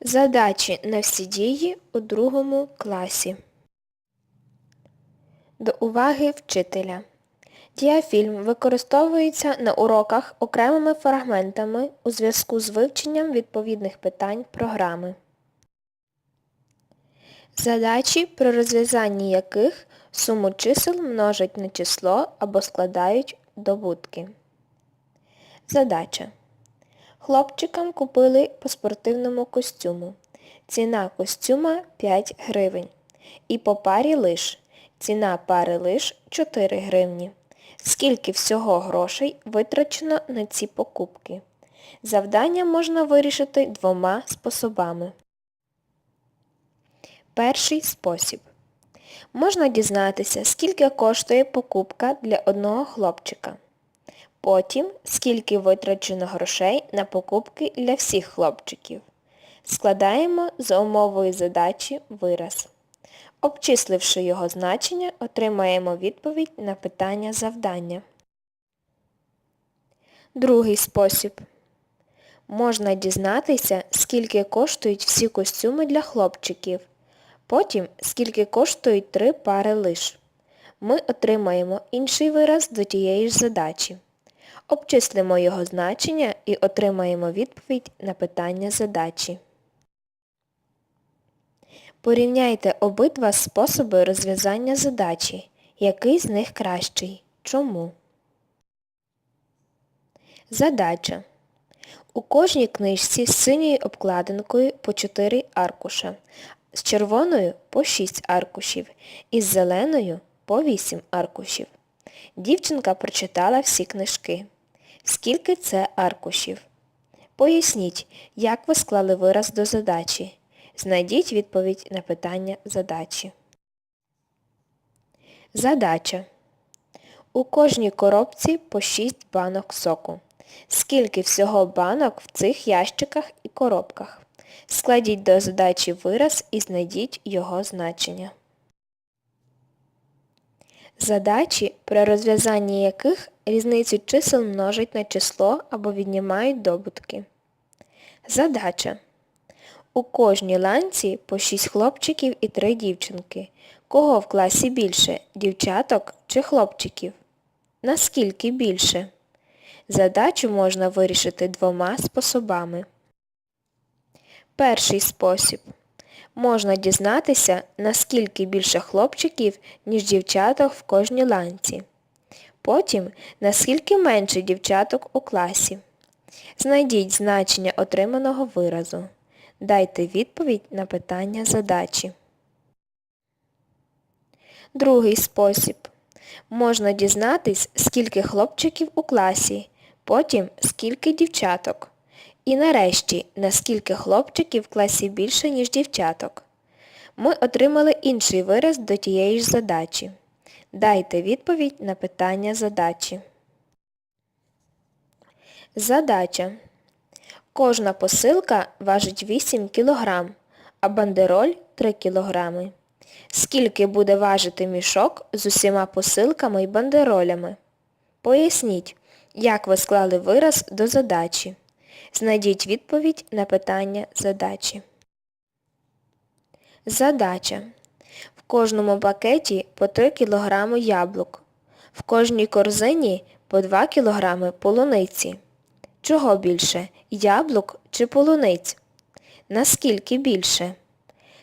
Задачі на всі дії у другому класі. До уваги вчителя. Діафільм використовується на уроках окремими фрагментами у зв'язку з вивченням відповідних питань програми. Задачі, при розв'язанні яких суму чисел множать на число або складають добутки. Задача. Хлопчикам купили по спортивному костюму. Ціна костюма 5 гривень. І по парі лиш. Ціна пари лиш 4 гривні. Скільки всього грошей витрачено на ці покупки? Завдання можна вирішити двома способами. Перший спосіб. Можна дізнатися, скільки коштує покупка для одного хлопчика. Потім, скільки витрачено грошей на покупки для всіх хлопчиків. Складаємо за умовою задачі вираз. Обчисливши його значення, отримаємо відповідь на питання завдання. Другий спосіб. Можна дізнатися, скільки коштують всі костюми для хлопчиків. Потім, скільки коштують три пари лиш. Ми отримаємо інший вираз до тієї ж задачі. Обчислимо його значення і отримаємо відповідь на питання задачі. Порівняйте обидва способи розв'язання задачі. Який з них кращий? Чому? Задача. У кожній книжці з синьою обкладинкою по 4 аркуша, з червоною по 6 аркушів і з зеленою по 8 аркушів. Дівчинка прочитала всі книжки. Скільки це аркушів? Поясніть, як ви склали вираз до задачі. Знайдіть відповідь на питання задачі. Задача. У кожній коробці по 6 банок соку. Скільки всього банок в цих ящиках і коробках? Складіть до задачі вираз і знайдіть його значення. Задачі, при розв'язанні яких різницю чисел множать на число або віднімають добутки. Задача. У кожній ланці по 6 хлопчиків і 3 дівчинки. Кого в класі більше? Дівчаток чи хлопчиків? Наскільки більше? Задачу можна вирішити двома способами. Перший спосіб. Можна дізнатися, наскільки більше хлопчиків, ніж дівчаток в кожній ланці. Потім, наскільки менше дівчаток у класі. Знайдіть значення отриманого виразу. Дайте відповідь на питання задачі. Другий спосіб. Можна дізнатись, скільки хлопчиків у класі, потім скільки дівчаток. І нарешті, наскільки хлопчиків в класі більше, ніж дівчаток. Ми отримали інший вираз до тієї ж задачі. Дайте відповідь на питання задачі. Задача. Кожна посилка важить 8 кг, а бандероль 3 кг. Скільки буде важити мішок з усіма посилками і бандеролями? Поясніть, як ви склали вираз до задачі. Знайдіть відповідь на питання задачі. Задача. В кожному пакеті по 3 кг яблук. В кожній корзині по 2 кг полуниці. Чого більше? Яблук чи полуниць? Наскільки більше?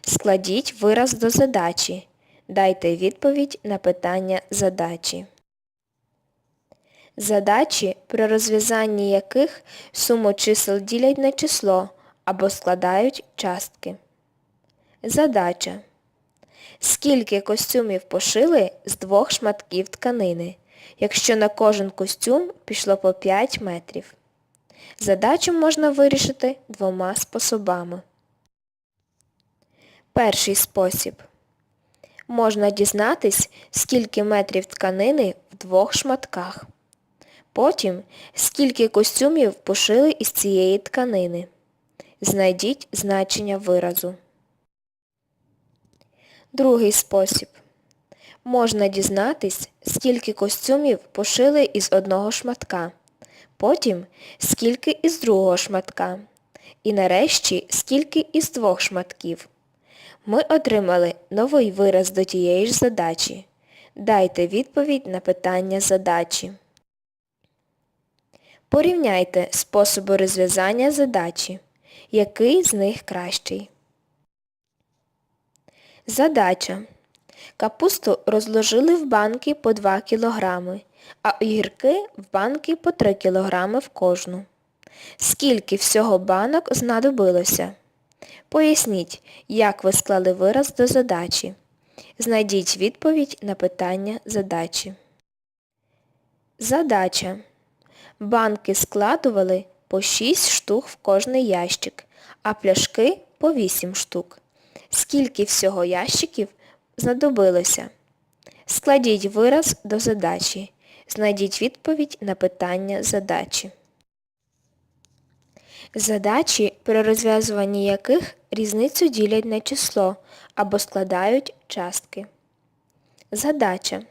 Складіть вираз до задачі. Дайте відповідь на питання задачі. Задачі, при розв'язанні яких суму чисел ділять на число або складають частки. Задача. Скільки костюмів пошили з двох шматків тканини, якщо на кожен костюм пішло по 5 метрів? Задачу можна вирішити двома способами. Перший спосіб. Можна дізнатись, скільки метрів тканини в двох шматках. Потім, скільки костюмів пошили із цієї тканини. Знайдіть значення виразу. Другий спосіб. Можна дізнатись, скільки костюмів пошили із одного шматка. Потім, скільки із другого шматка. І нарешті, скільки із двох шматків. Ми отримали новий вираз до тієї ж задачі. Дайте відповідь на питання задачі. Порівняйте способи розв'язання задачі. Який з них кращий? Задача. Капусту розложили в банки по 2 кг, а огірки в банки по 3 кг в кожну. Скільки всього банок знадобилося? Поясніть, як ви склали вираз до задачі. Знайдіть відповідь на питання задачі. Задача. Банки складували по 6 штук в кожний ящик, а пляшки по 8 штук. Скільки всього ящиків знадобилося? Складіть вираз до задачі. Знайдіть відповідь на питання задачі. Задачі, при розв'язуванні яких різницю ділять на число або складають частки. Задача.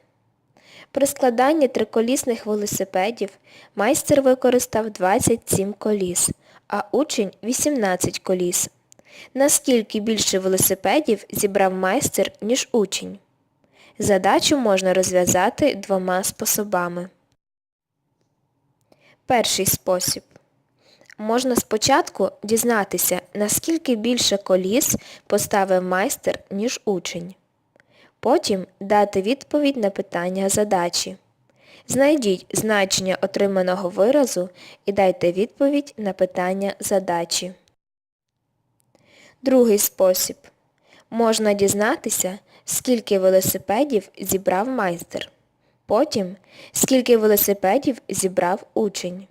При складанні триколісних велосипедів майстер використав 27 коліс, а учень 18 коліс. Наскільки більше велосипедів зібрав майстер, ніж учень? Задачу можна розв'язати двома способами. Перший спосіб. Можна спочатку дізнатися, наскільки більше коліс поставив майстер, ніж учень. Потім дати відповідь на питання задачі. Знайдіть значення отриманого виразу і дайте відповідь на питання задачі. Другий спосіб. Можна дізнатися, скільки велосипедів зібрав майстер. Потім, скільки велосипедів зібрав учень.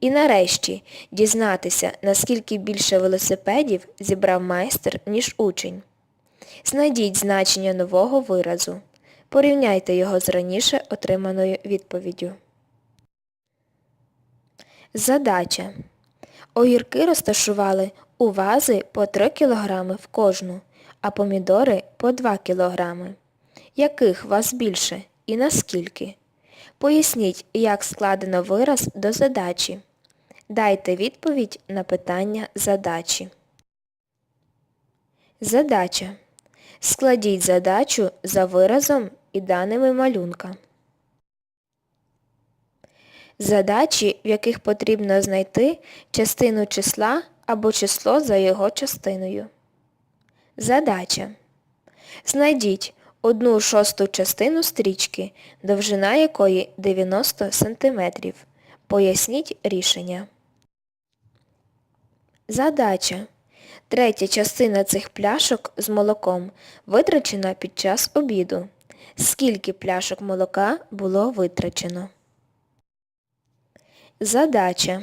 І нарешті дізнатися, наскільки більше велосипедів зібрав майстер, ніж учень. Знайдіть значення нового виразу. Порівняйте його з раніше отриманою відповіддю. Задача. Огірки розташували у вази по 3 кг в кожну, а помідори по 2 кг. Яких вас більше і наскільки? Поясніть, як складено вираз до задачі. Дайте відповідь на питання задачі. Задача. Складіть задачу за виразом і даними малюнка. Задачі, в яких потрібно знайти частину числа або число за його частиною. Задача. Знайдіть одну шосту частину стрічки, довжина якої 90 см. Поясніть рішення. Задача. Третя частина цих пляшок з молоком витрачена під час обіду. Скільки пляшок молока було витрачено? Задача.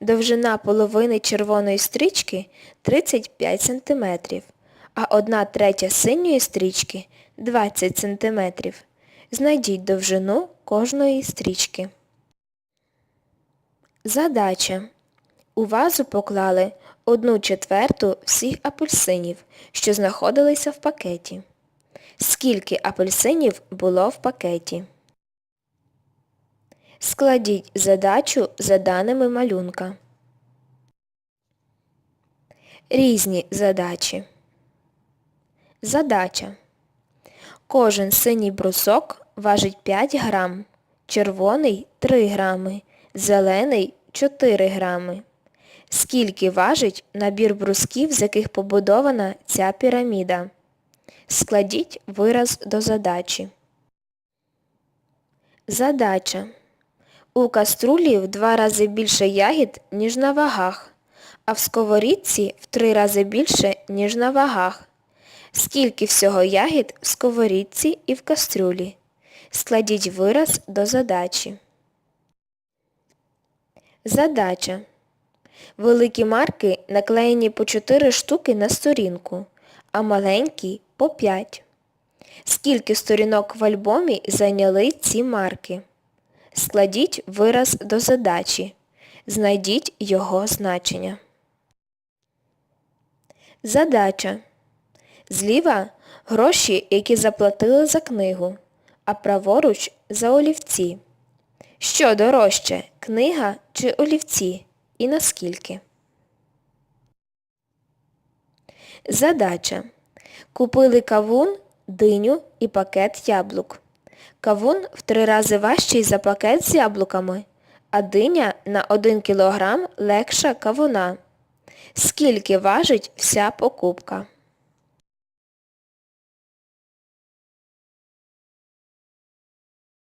Довжина половини червоної стрічки 35 см, а одна третя синьої стрічки 20 см. Знайдіть довжину кожної стрічки. Задача. У вазу поклали одну четверту всіх апельсинів, що знаходилися в пакеті. Скільки апельсинів було в пакеті? Складіть задачу за даними малюнка. Різні задачі. Задача. Кожен синій брусок важить 5 грам, червоний 3 грами, зелений 4 грами. Скільки важить набір брусків, з яких побудована ця піраміда? Складіть вираз до задачі. Задача. У каструлі в два рази більше ягід, ніж на вагах, а в сковорідці в три рази більше, ніж на вагах. Скільки всього ягід в сковорідці і в кастрюлі? Складіть вираз до задачі. Задача. Великі марки наклеєні по 4 штуки на сторінку, а маленькі по 5. Скільки сторінок в альбомі зайняли ці марки? Складіть вираз до задачі. Знайдіть його значення. Задача. Зліва гроші, які заплатили за книгу, а праворуч за олівці. Що дорожче, книга чи олівці? і наскільки. Задача. Купили кавун, диню і пакет яблук. Кавун в три рази важчий за пакет з яблуками, а диня на 1 кілограм легша кавуна. Скільки важить вся покупка?